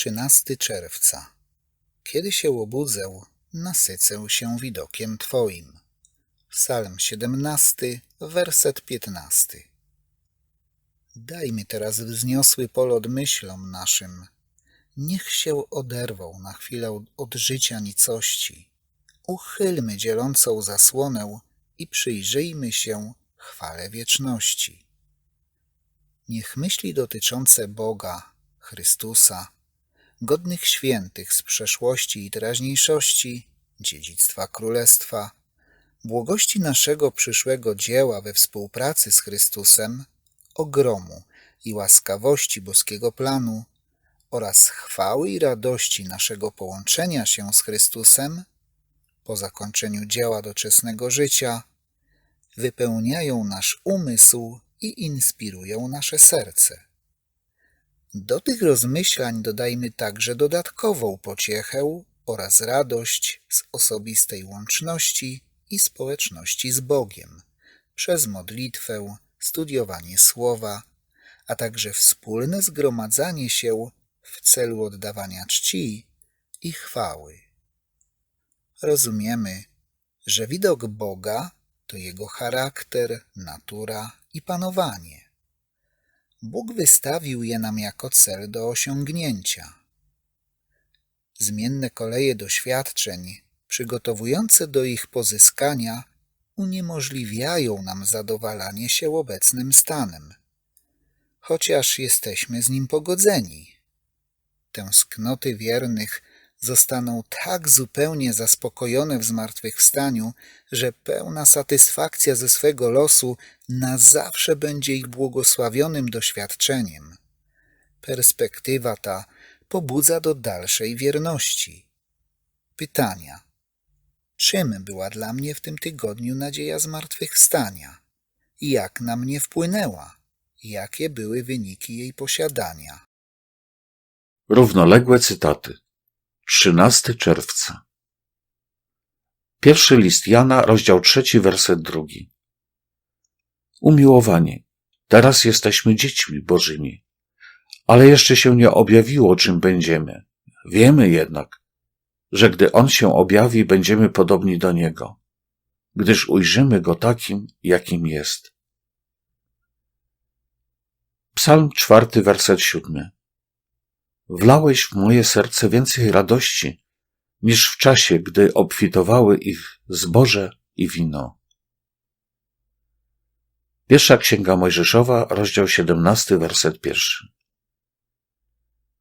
13 czerwca. Kiedy się obudzę, nasycę się widokiem Twoim. Psalm 17, werset 15. Daj mi teraz wzniosły polot myślom naszym. Niech się oderwą na chwilę od życia nicości. Uchylmy dzielącą zasłonę i przyjrzyjmy się chwale wieczności. Niech myśli dotyczące Boga, Chrystusa, godnych świętych z przeszłości i teraźniejszości, dziedzictwa Królestwa, błogości naszego przyszłego dzieła we współpracy z Chrystusem, ogromu i łaskawości boskiego planu oraz chwały i radości naszego połączenia się z Chrystusem po zakończeniu dzieła doczesnego życia, wypełniają nasz umysł i inspirują nasze serce. Do tych rozmyślań dodajmy także dodatkową pociechę oraz radość z osobistej łączności i społeczności z Bogiem przez modlitwę, studiowanie słowa, a także wspólne zgromadzanie się w celu oddawania czci i chwały. Rozumiemy, że widok Boga to jego charakter, natura i panowanie. Bóg wystawił je nam jako cel do osiągnięcia. Zmienne koleje doświadczeń, przygotowujące do ich pozyskania, uniemożliwiają nam zadowalanie się obecnym stanem, chociaż jesteśmy z nim pogodzeni. Tęsknoty wiernych zostaną tak zupełnie zaspokojone w zmartwychwstaniu, że pełna satysfakcja ze swego losu na zawsze będzie ich błogosławionym doświadczeniem. Perspektywa ta pobudza do dalszej wierności. Pytania. Czym była dla mnie w tym tygodniu nadzieja zmartwychwstania? Jak na mnie wpłynęła? Jakie były wyniki jej posiadania? Równoległe cytaty. 13 czerwca. Pierwszy list Jana, rozdział trzeci, werset drugi. Umiłowani, teraz jesteśmy dziećmi bożymi, ale jeszcze się nie objawiło, czym będziemy. Wiemy jednak, że gdy On się objawi, będziemy podobni do Niego, gdyż ujrzymy Go takim, jakim jest. Psalm czwarty, werset siódmy. Wlałeś w moje serce więcej radości niż w czasie, gdy obfitowały ich zboże i wino. Pierwsza Księga Mojżeszowa, rozdział 17, werset pierwszy.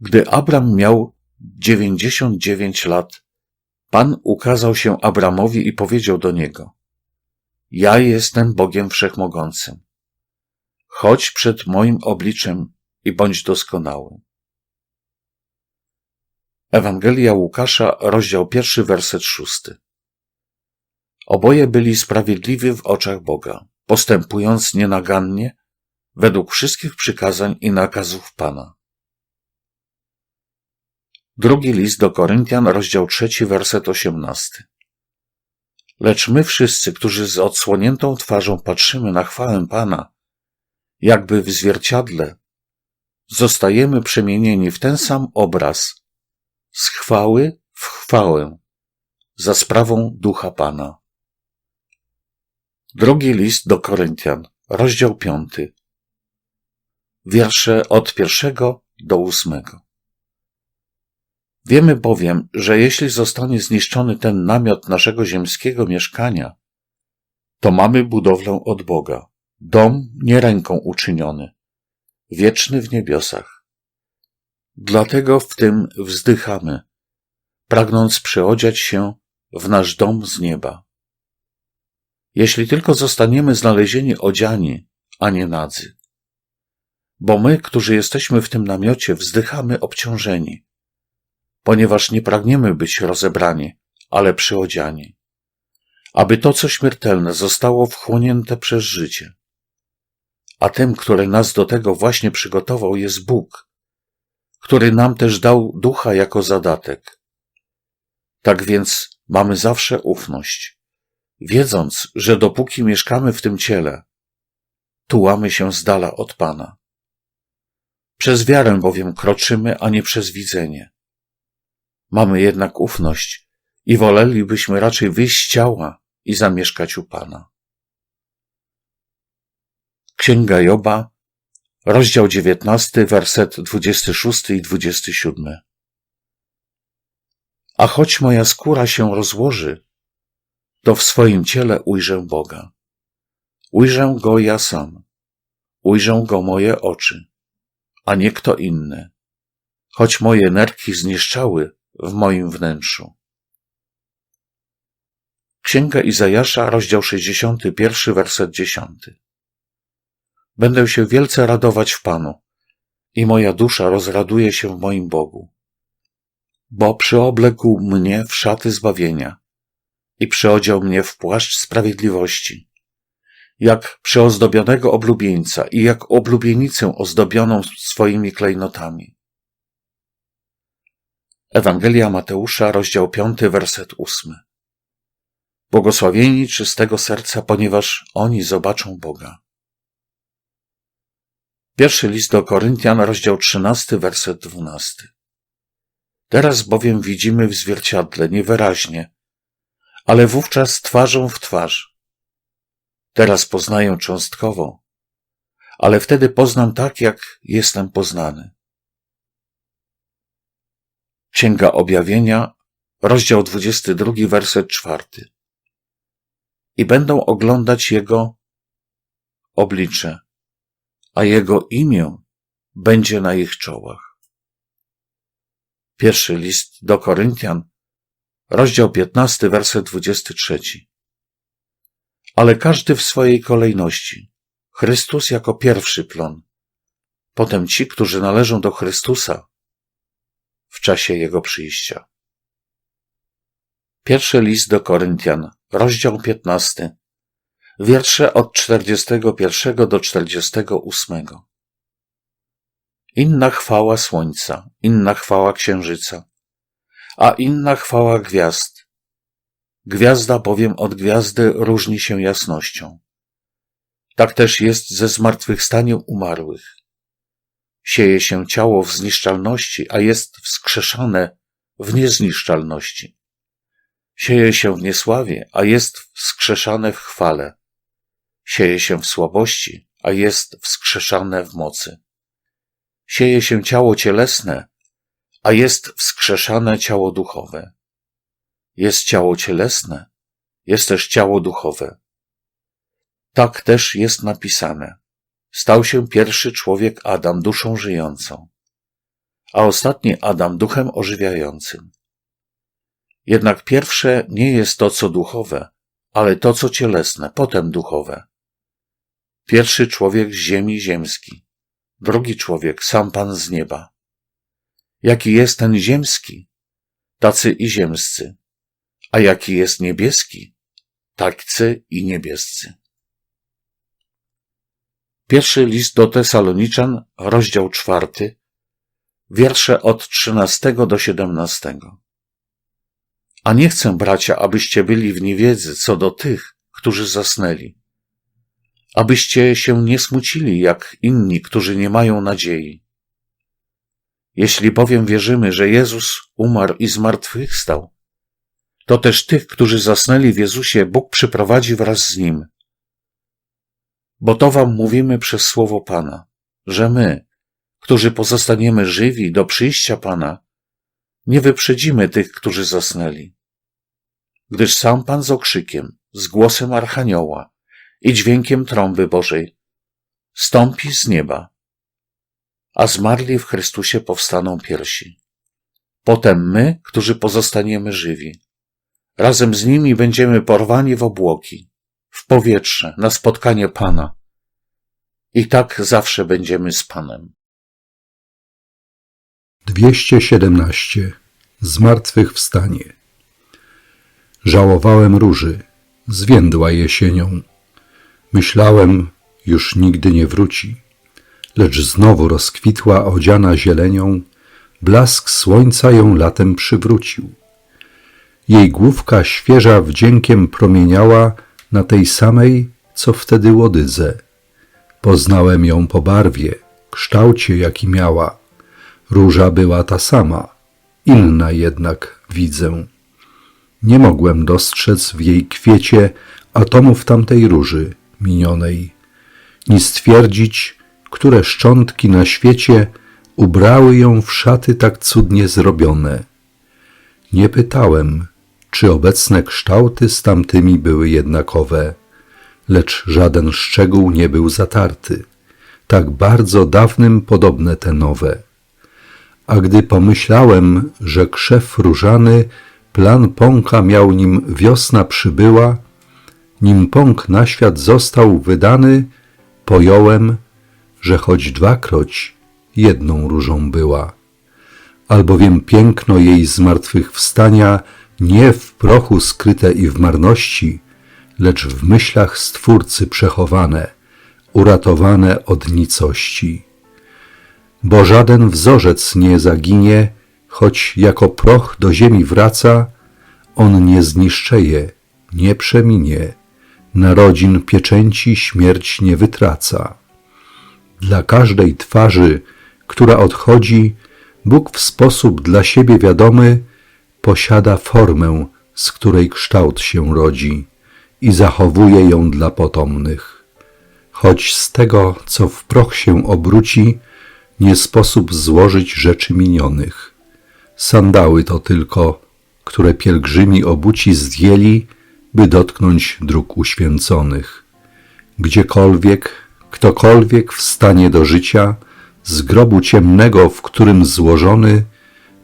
Gdy Abram miał 99 lat, Pan ukazał się Abramowi i powiedział do niego: Ja jestem Bogiem Wszechmogącym. Chodź przed moim obliczem i bądź doskonały. Ewangelia Łukasza, rozdział pierwszy, werset szósty. Oboje byli sprawiedliwi w oczach Boga, postępując nienagannie według wszystkich przykazań i nakazów Pana. Drugi list do Koryntian, rozdział trzeci, werset osiemnasty. Lecz my wszyscy, którzy z odsłoniętą twarzą patrzymy na chwałę Pana, jakby w zwierciadle, zostajemy przemienieni w ten sam obraz, z chwały w chwałę, za sprawą Ducha Pana. Drugi list do Koryntian, rozdział piąty, wiersze od pierwszego do ósmego. Wiemy bowiem, że jeśli zostanie zniszczony ten namiot naszego ziemskiego mieszkania, to mamy budowlę od Boga, dom nie ręką uczyniony, wieczny w niebiosach. Dlatego w tym wzdychamy, pragnąc przyodziać się w nasz dom z nieba. Jeśli tylko zostaniemy znalezieni odziani, a nie nadzy. Bo my, którzy jesteśmy w tym namiocie, wzdychamy obciążeni, ponieważ nie pragniemy być rozebrani, ale przyodziani, aby to, co śmiertelne, zostało wchłonięte przez życie. A tym, który nas do tego właśnie przygotował, jest Bóg, który nam też dał ducha jako zadatek. Tak więc mamy zawsze ufność, wiedząc, że dopóki mieszkamy w tym ciele, tułamy się z dala od Pana. Przez wiarę bowiem kroczymy, a nie przez widzenie. Mamy jednak ufność i wolelibyśmy raczej wyjść z ciała i zamieszkać u Pana. Księga Joba, rozdział 19, werset 26 i 27. A choć moja skóra się rozłoży, to w swoim ciele ujrzę Boga. Ujrzę Go ja sam. Ujrzą Go moje oczy, a nie kto inny, choć moje nerki zniszczały w moim wnętrzu. Księga Izajasza, rozdział 61, werset 10. Będę się wielce radować w Panu i moja dusza rozraduje się w moim Bogu, bo przyobległ mnie w szaty zbawienia i przyodział mnie w płaszcz sprawiedliwości, jak przyozdobionego oblubieńca i jak oblubienicę ozdobioną swoimi klejnotami. Ewangelia Mateusza, rozdział 5, werset 8. Błogosławieni czystego serca, ponieważ oni zobaczą Boga. Pierwszy list do Koryntian, rozdział 13, werset 12. Teraz bowiem widzimy w zwierciadle niewyraźnie, ale wówczas twarzą w twarz. Teraz poznaję cząstkowo, ale wtedy poznam tak, jak jestem poznany. Księga Objawienia, rozdział 22, werset 4. I będą oglądać Jego oblicze, a Jego imię będzie na ich czołach. Pierwszy list do Koryntian, rozdział 15, werset 23. Ale każdy w swojej kolejności. Chrystus jako pierwszy plon, potem ci, którzy należą do Chrystusa w czasie Jego przyjścia. Pierwszy list do Koryntian, rozdział 15, wiersze od 41 do 48. Inna chwała słońca, inna chwała księżyca, a inna chwała gwiazd. Gwiazda bowiem od gwiazdy różni się jasnością. Tak też jest ze zmartwychwstaniem umarłych. Sieje się ciało w zniszczalności, a jest wskrzeszane w niezniszczalności. Sieje się w niesławie, a jest wskrzeszane w chwale. Sieje się w słabości, a jest wskrzeszane w mocy. Sieje się ciało cielesne, a jest wskrzeszane ciało duchowe. Jest ciało cielesne, jest też ciało duchowe. Tak też jest napisane. Stał się pierwszy człowiek Adam duszą żyjącą, a ostatni Adam duchem ożywiającym. Jednak pierwsze nie jest to, co duchowe, ale to, co cielesne, potem duchowe. Pierwszy człowiek z ziemi ziemski, drugi człowiek sam Pan z nieba. Jaki jest ten ziemski, tacy i ziemscy, a jaki jest niebieski, tacy i niebiescy. Pierwszy list do Tesaloniczan, rozdział czwarty, wiersze od trzynastego do siedemnastego. A nie chcę, bracia, abyście byli w niewiedzy co do tych, którzy zasnęli, abyście się nie smucili jak inni, którzy nie mają nadziei. Jeśli bowiem wierzymy, że Jezus umarł i zmartwychwstał, to też tych, którzy zasnęli w Jezusie, Bóg przyprowadzi wraz z Nim. Bo to wam mówimy przez słowo Pana, że my, którzy pozostaniemy żywi do przyjścia Pana, nie wyprzedzimy tych, którzy zasnęli. Gdyż sam Pan z okrzykiem, z głosem Archanioła i dźwiękiem trąby Bożej stąpi z nieba, a zmarli w Chrystusie powstaną piersi. Potem my, którzy pozostaniemy żywi, razem z nimi będziemy porwani w obłoki, w powietrze, na spotkanie Pana. I tak zawsze będziemy z Panem. 217. Zmartwychwstanie. Żałowałem róży, zwiędła jesienią. Myślałem, już nigdy nie wróci, lecz znowu rozkwitła odziana zielenią, blask słońca ją latem przywrócił. Jej główka świeża wdziękiem promieniała na tej samej, co wtedy łodydze. Poznałem ją po barwie, kształcie, jaki miała. Róża była ta sama, inna jednak widzę. Nie mogłem dostrzec w jej kwiecie atomów tamtej róży minionej, ni stwierdzić, które szczątki na świecie ubrały ją w szaty tak cudnie zrobione. Nie pytałem, czy obecne kształty z tamtymi były jednakowe, lecz żaden szczegół nie był zatarty, tak bardzo dawnym podobne te nowe. A gdy pomyślałem, że krzew różany plan pąka miał nim wiosna przybyła, nim pąk na świat został wydany, pojąłem, że choć dwakroć jedną różą była. Albowiem piękno jej zmartwychwstania nie w prochu skryte i w marności, lecz w myślach Stwórcy przechowane, uratowane od nicości. Bo żaden wzorzec nie zaginie, choć jako proch do ziemi wraca, on nie zniszczeje, nie przeminie, narodzin pieczęci śmierć nie wytraca. Dla każdej twarzy, która odchodzi, Bóg w sposób dla siebie wiadomy posiada formę, z której kształt się rodzi i zachowuje ją dla potomnych. Choć z tego, co w proch się obróci, nie sposób złożyć rzeczy minionych. Sandały to tylko, które pielgrzymi obuci zdjęli, by dotknąć dróg uświęconych. Gdziekolwiek, ktokolwiek wstanie do życia, z grobu ciemnego, w którym złożony,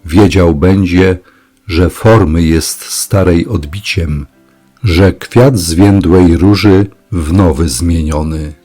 wiedział będzie, że formy jest starej odbiciem, że kwiat zwiędłej róży w nowy zmieniony.